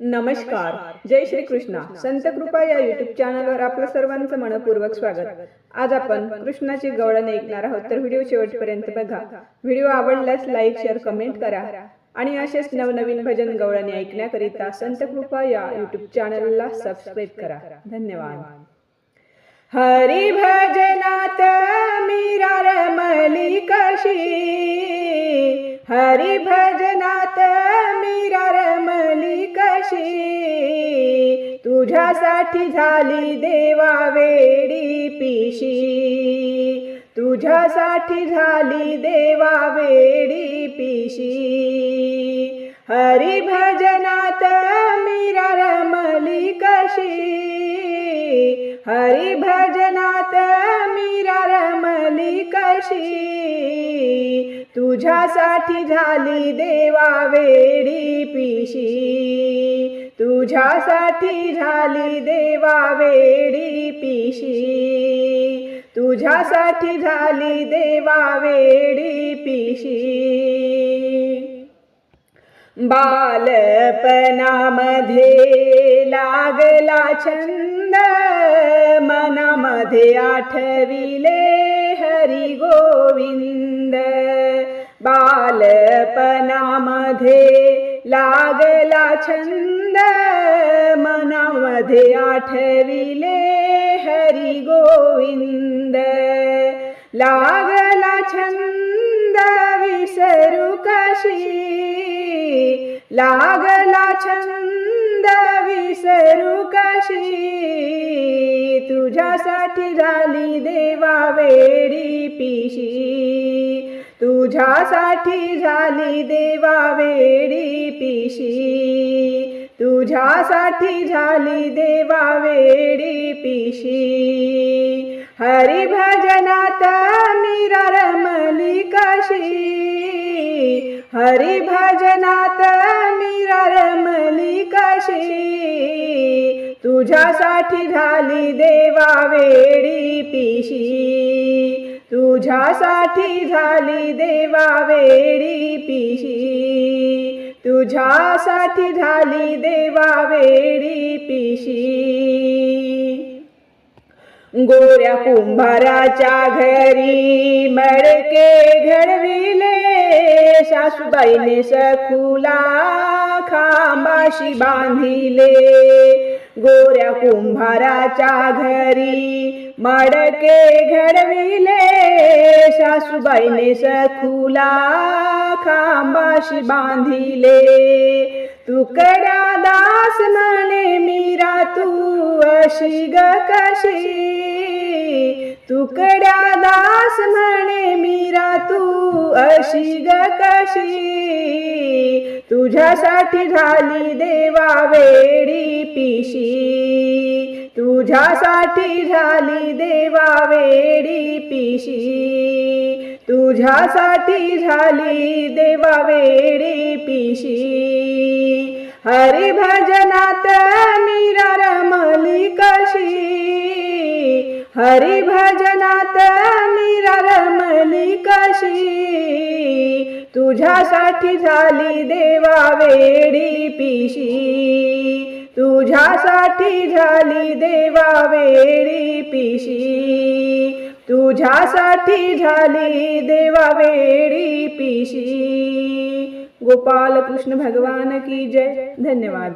नमस्कार. जय श्री कृष्णा. संत कृपा या युट्यूब चॅनलवर आपलं सर्वांचं मनपूर्वक स्वागत. आज आपण कृष्णाची गवळण ऐकणार आहोत. तर व्हिडिओ शेवटपर्यंत बघा. व्हिडिओ आवडल्यास लाईक शेअर कमेंट करा. आणि असेच नवनवीन भजन गवळणी ऐकण्याकरिता संत कृपा या युट्यूब चॅनलला सबस्क्राईब करा. धन्यवाद. हरी भजनात मीरा रमली कशी हरी भज तुझ्यासाठी झाली देवा वेडी पिशी. तुझ्यासाठी झाली देवा वेडी पिशी. हरी भजनात मीरा रमली कशी. हरी भजनात मीरा रमली कशी. तुझ्यासाठी झाली देवा वेडी पिशी. तुझ्यासाठी झाली देवा वेडी पिशी. तुझ्यासाठी झाली देवा वेडी पिशी. बालपणामध्ये लागला छंद मनामध्ये आठविले हरी गोविंद बालपणामध्ये लागला छंद मध्ये आठविले हरी गोविंद. लागला छंद विसरू कशी? लागला छंद विसरू कशी? तुझ्यासाठी झाली देवा वेडी पिशी. तुझ्यासाठी झाली देवा वेडी पिशी. तुझ्यासाठी झाली देवा वेडी पिशी. हरी भजनात रमली कशी हरी भजनात रमली कशी तुझ्यासाठी झाली देवा वेडी पिशी. तुझ्यासाठी झाली देवा वेडी पिशी. तुझ्यासाठी झाली देवा वेडी पिशी. गोऱ्या कुंभाराच्या घरी मडके घडविले. सासूबाईने सखुला खांबाशी बांधिले. गोऱ्या कुंभाराच्या घरी मडके घडविले. सासूबाईने सखुला खांबाशी बांधिले. तुकड्या दास म्हणे मीरा तू अशी ग कशी? तुकड्या दास म्हणे मीरा तू अशी ग कशी? तुझ्यासाठी झाली देवा वेडी पिशी. तुझ्यासाठी झाली देवा वेडी पिशी. तुझ्यासाठी झाली देवा वेडी पिशी. हरिभजनात मीरा रमली कशी. हरिभजनात मीरा रमली कशी. तुझ्यासाठी झाली देवा वेडी पिशी. तुझ्यासाठी झाली देवा वेडी पिशी. तुझ्यासाठी झाली देवा वेडी पिशी. गोपाल कृष्ण भगवान की जय. धन्यवाद.